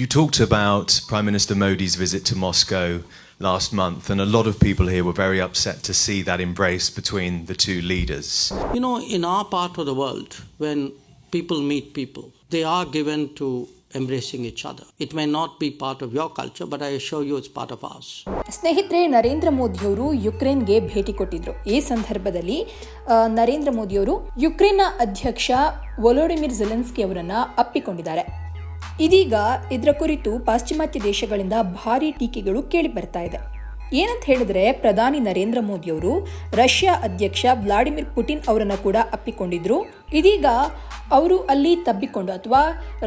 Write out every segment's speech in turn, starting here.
You talked about Prime Minister Modi's visit to Moscow last month, and a lot of people here were very upset to see that embrace between the two leaders. You know, in our part of the world, when people meet people, they are given to embracing each other. It may not be part of your culture, but I assure you it's part of ours. ಸ್ನೇಹಿತರೆ ನರೇಂದ್ರ ಮೋದಿಯವರು ಯುಕ್ರೇನ್ಗೆ ಭೇಟಿ ಕೊಟ್ಟಿದ್ರು ಈ ಸಂದರ್ಭದಲ್ಲಿ ನರೇಂದ್ರ ಮೋದಿಯವರು ಯುಕ್ರೇನ್ನ ಅಧ್ಯಕ್ಷ ವೊಲೋಡಿಮಿರ್ Zelensky ಅವರನ್ನ ಅಪ್ಪಿಕೊಂಡಿದ್ದಾರೆ ಇದೀಗ ಇದರ ಕುರಿತು ಪಾಶ್ಚಿಮಾತ್ಯ ದೇಶಗಳಿಂದ ಭಾರಿ ಟೀಕೆಗಳು ಕೇಳಿ ಬರ್ತಾ ಇದೆ. ಏನಂತ ಹೇಳಿದ್ರೆ ಪ್ರಧಾನಿ ನರೇಂದ್ರ ಮೋದಿಯವರು ರಷ್ಯಾ ಅಧ್ಯಕ್ಷ ವ್ಲಾಡಿಮಿರ್ ಪುಟಿನ್ ಅವರನ್ನು ಕೂಡ ಅಪ್ಪಿಕೊಂಡಿದ್ರು. ಇದೀಗ ಅವರು ಅಲ್ಲಿ ತಬ್ಬಿಕೊಂಡು ಅಥವಾ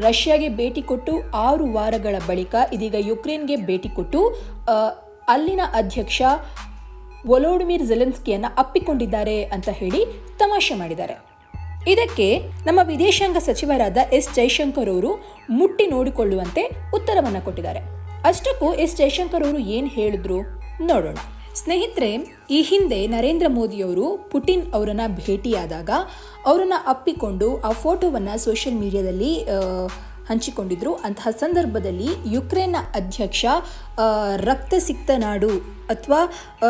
ರಷ್ಯಾಗೆ ಭೇಟಿ ಕೊಟ್ಟು ಆರು ವಾರಗಳ ಬಳಿಕ ಇದೀಗ ಯುಕ್ರೇನ್ಗೆ ಭೇಟಿ ಕೊಟ್ಟು ಅಲ್ಲಿನ ಅಧ್ಯಕ್ಷ ವೊಲೋಡಿಮಿರ್ ಜೆಲೆನ್ಸ್ಕಿಯನ್ನು ಅಪ್ಪಿಕೊಂಡಿದ್ದಾರೆ ಅಂತ ಹೇಳಿ ತಮಾಷೆ ಮಾಡಿದ್ದಾರೆ. ಇದಕ್ಕೆ ನಮ್ಮ ವಿದೇಶಾಂಗ ಸಚಿವರಾದ ಎಸ್ ಜೈಶಂಕರ್ ಅವರು ಮುಟ್ಟಿ ನೋಡಿಕೊಳ್ಳುವಂತೆ ಉತ್ತರವನ್ನು ಕೊಟ್ಟಿದ್ದಾರೆ. ಅಷ್ಟಕ್ಕೂ ಎಸ್ ಜೈಶಂಕರ್ ಅವರು ಏನು ಹೇಳಿದ್ರು ನೋಡೋಣ. ಸ್ನೇಹಿತರೆ, ಈ ಹಿಂದೆ ನರೇಂದ್ರ ಮೋದಿಯವರು ಪುಟಿನ್ ಅವರನ್ನ ಭೇಟಿಯಾದಾಗ ಅವರನ್ನು ಅಪ್ಪಿಕೊಂಡು ಆ ಫೋಟೋವನ್ನು ಸೋಷಿಯಲ್ ಮೀಡಿಯಾದಲ್ಲಿ ಆ, ಹಂಚಿಕೊಂಡಿದ್ರು. ಅಂತಹ ಸಂದರ್ಭದಲ್ಲಿ ಯುಕ್ರೇನ್ನ ಅಧ್ಯಕ್ಷ ರಕ್ತ ಸಿಕ್ತ ನಾಡು ಅಥವಾ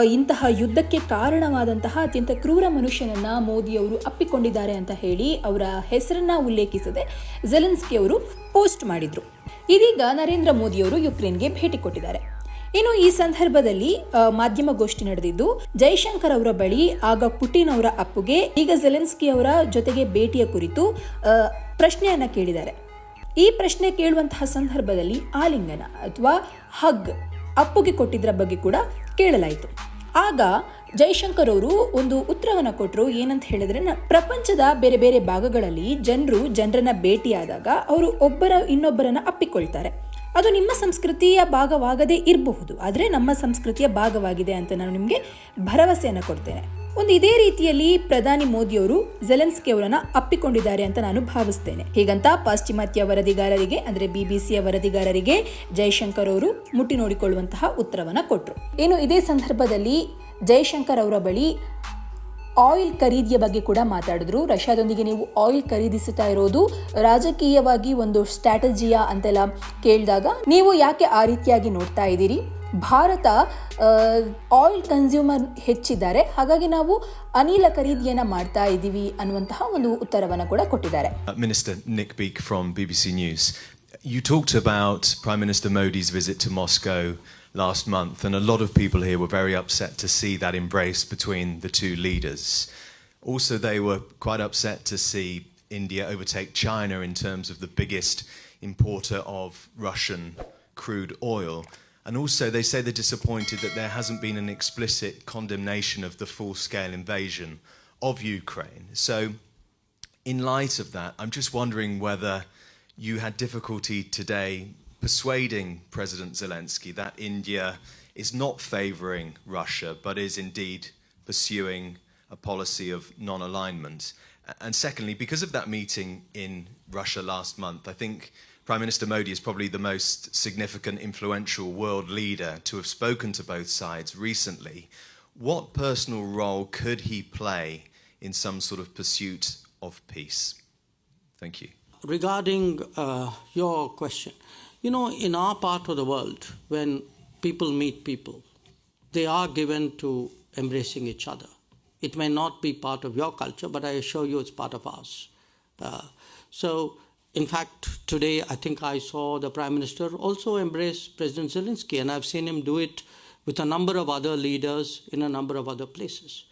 ಇಂತಹ ಯುದ್ಧಕ್ಕೆ ಕಾರಣವಾದಂತಹ ಅತ್ಯಂತ ಕ್ರೂರ ಮನುಷ್ಯನನ್ನು ಮೋದಿಯವರು ಅಪ್ಪಿಕೊಂಡಿದ್ದಾರೆ ಅಂತ ಹೇಳಿ ಅವರ ಹೆಸರನ್ನು ಉಲ್ಲೇಖಿಸದೆ ಜೆಲೆನ್ಸ್ಕಿ ಅವರು ಪೋಸ್ಟ್ ಮಾಡಿದರು. ಇದೀಗ ನರೇಂದ್ರ ಮೋದಿಯವರು ಯುಕ್ರೇನ್ಗೆ ಭೇಟಿ ಕೊಟ್ಟಿದ್ದಾರೆ. ಇನ್ನು ಈ ಸಂದರ್ಭದಲ್ಲಿ ಮಾಧ್ಯಮಗೋಷ್ಠಿ ನಡೆದಿದ್ದು ಜೈಶಂಕರ್ ಅವರ ಬಳಿ ಆಗ ಪುಟಿನ್ ಅವರ ಅಪ್ಪುಗೆ ಈಗ ಜೆಲೆನ್ಸ್ಕಿ ಅವರ ಜೊತೆಗೆ ಭೇಟಿಯ ಕುರಿತು ಪ್ರಶ್ನೆಯನ್ನ ಕೇಳಿದ್ದಾರೆ. ಈ ಪ್ರಶ್ನೆ ಕೇಳುವಂತಹ ಸಂದರ್ಭದಲ್ಲಿ ಆಲಿಂಗನ ಅಥವಾ ಹಗ್ ಅಪ್ಪುಗೆ ಕೊಟ್ಟಿದ್ದರ ಬಗ್ಗೆ ಕೂಡ ಕೇಳಲಾಯಿತು. ಆಗ ಜೈಶಂಕರ್ ಅವರು ಒಂದು ಉತ್ತರವನ್ನು ಕೊಟ್ಟರು ಏನಂತ ಹೇಳಿದ್ರೆ ಪ್ರಪಂಚದ ಬೇರೆ ಬೇರೆ ಭಾಗಗಳಲ್ಲಿ ಜನರು ಜನರನ್ನ ಭೇಟಿಯಾದಾಗ ಅವರು ಒಬ್ಬರ ಇನ್ನೊಬ್ಬರನ್ನ ಅಪ್ಪಿಕೊಳ್ತಾರೆ. ಅದು ನಿಮ್ಮ ಸಂಸ್ಕೃತಿಯ ಭಾಗವಾಗದೇ ಇರಬಹುದು. ಆದರೆ ನಮ್ಮ ಸಂಸ್ಕೃತಿಯ ಭಾಗವಾಗಿದೆ ಅಂತ ನಾನು ನಿಮಗೆ ಭರವಸೆಯನ್ನು ಕೊಡ್ತೇನೆ. ಒಂದು ಇದೇ ರೀತಿಯಲ್ಲಿ ಪ್ರಧಾನಿ ಮೋದಿಯವರು ಜೆಲೆನ್ಸ್ಕಿ ಅವರನ್ನ ಅಪ್ಪಿಕೊಂಡಿದ್ದಾರೆ ಅಂತ ನಾನು ಭಾವಿಸ್ತೇನೆ. ಹೀಗಂತ ಪಾಶ್ಚಿಮಾತ್ಯ ವರದಿಗಾರರಿಗೆ, ಅಂದ್ರೆ ಬಿಬಿಸಿಯ ವರದಿಗಾರರಿಗೆ ಜೈಶಂಕರ್ ಅವರು ಮುಟ್ಟಿ ನೋಡಿಕೊಳ್ಳುವಂತಹ ಉತ್ತರವನ್ನ ಕೊಟ್ಟರು ಇನ್ನು ಇದೇ ಸಂದರ್ಭದಲ್ಲಿ ಜೈಶಂಕರ್ ಅವರ ಬಳಿ ಆಯಿಲ್ ಖರೀದಿಯ ಬಗ್ಗೆ ಕೂಡ ಮಾತಾಡಿದ್ರು. ರಷ್ಯಾದೊಂದಿಗೆ ನೀವು ಆಯಿಲ್ ಖರೀದಿಸುತ್ತಾ ಇರೋದು ರಾಜಕೀಯವಾಗಿ ಒಂದು ಸ್ಟ್ರಾಟಜಿಯಾ ಅಂತೆಲ್ಲ ಕೇಳಿದಾಗ ನೀವು ಯಾಕೆ ಆ ರೀತಿಯಾಗಿ ನೋಡ್ತಾ ಇದ್ದೀರಿ? ಭಾರತ ಆಯಿಲ್ ಕನ್ಸ್ಯೂಮರ್ ಹೆಚ್ಚಿದ್ದಾರೆ ಹಾಗಾಗಿ ನಾವು ಅನಿಲ ಖರೀದಿಯನ್ನ ಮಾಡ್ತಾ ಇದ್ದೀವಿ ಅನ್ನುವಂತಹ ಒಂದು ಉತ್ತರವನ್ನು ಕೂಡ ಕೊಟ್ಟಿದ್ದಾರೆ Uh, Minister from Beek from BBC News. You talked about Prime Minister Modi's visit to Moscow last month, and a lot of people here were very upset to see that embrace between the two leaders. Also, they were quite upset to see India overtake China in terms of the biggest importer of Russian crude oil. And also, they say they're disappointed that there hasn't been an explicit condemnation of the full scale invasion of Ukraine. So, in light of that, I'm just wondering whether you had difficulty today persuading President Zelensky that India is not favouring Russia, but is indeed pursuing a policy of non alignment. And secondly, because of that meeting in Russia last month, I think Prime Minister Modi is probably the most significant, influential world leader to have spoken to both sides recently. What personal role could he play in some sort of pursuit of peace? Thank you. Regarding uh, your question, you know, in our part of the world, when people meet people, they are given to embracing each other. It may not be part of your culture, but I assure you it's part of ours. Uh, so, in fact, today I think I saw the Prime Minister also embrace President Zelensky, and I've seen him do it with a number of other leaders in a number of other places.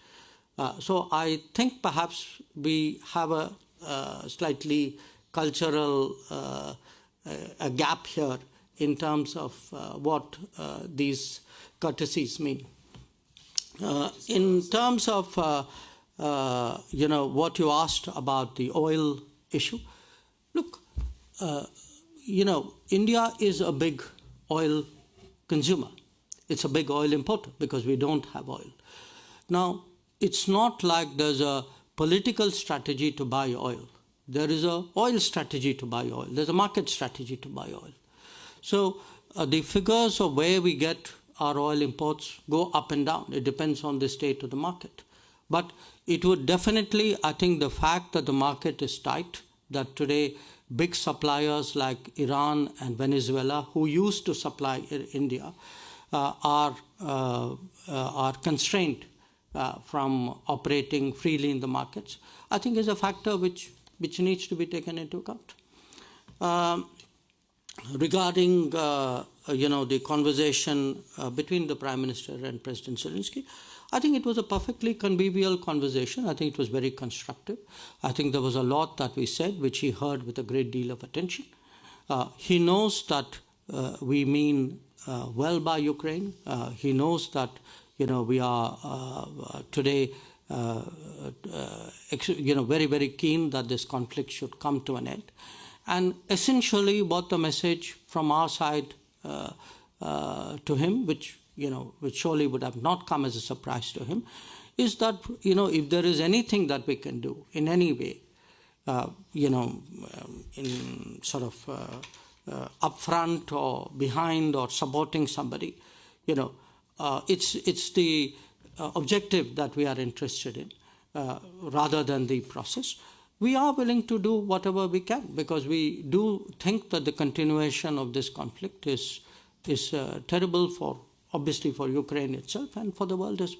Uh, so I think perhaps we have a uh, slightly cultural uh, a gap here in terms of uh, what uh, these courtesies mean. Uh, in terms of uh, uh, you know what you asked about the oil issue, look, uh, you know India is a big oil consumer. It's a big oil importer because we don't have oil. Now, it's not like there's a political strategy to buy oil. There is a oil strategy to buy oil. There's a market strategy to buy oil. So uh, the figures of where we get our oil imports go up and down. It depends on the state of the market. But it would definitely, I think, the fact that the market is tight, that today big suppliers like Iran and Venezuela, who used to supply India, uh, are, uh, uh, are constrained uh, from operating freely in the markets, I think is a factor which, which needs to be taken into account. Um, regarding uh, you know the conversation between the prime minister and president zelensky i think it was a perfectly convivial conversation. I think it was very constructive. I think there was a lot that we said which he heard with a great deal of attention. Uh, he knows that uh, we mean uh, well by ukraine. Uh, he knows that you know we are uh, uh, today you know very very keen that this conflict should come to an end. And essentially, what the message from our side uh, to him, which you know, which surely would have not come as a surprise to him, is that you know, if there is anything that we can do in any way, uh, you know, um, in sort of uh, uh, upfront or behind or supporting somebody, you know, uh, it's it's the uh, objective that we are interested in, uh, rather than the process we are willing to do whatever we can because we do think that the continuation of this conflict is is terrible for obviously for Ukraine itself and for the world as well.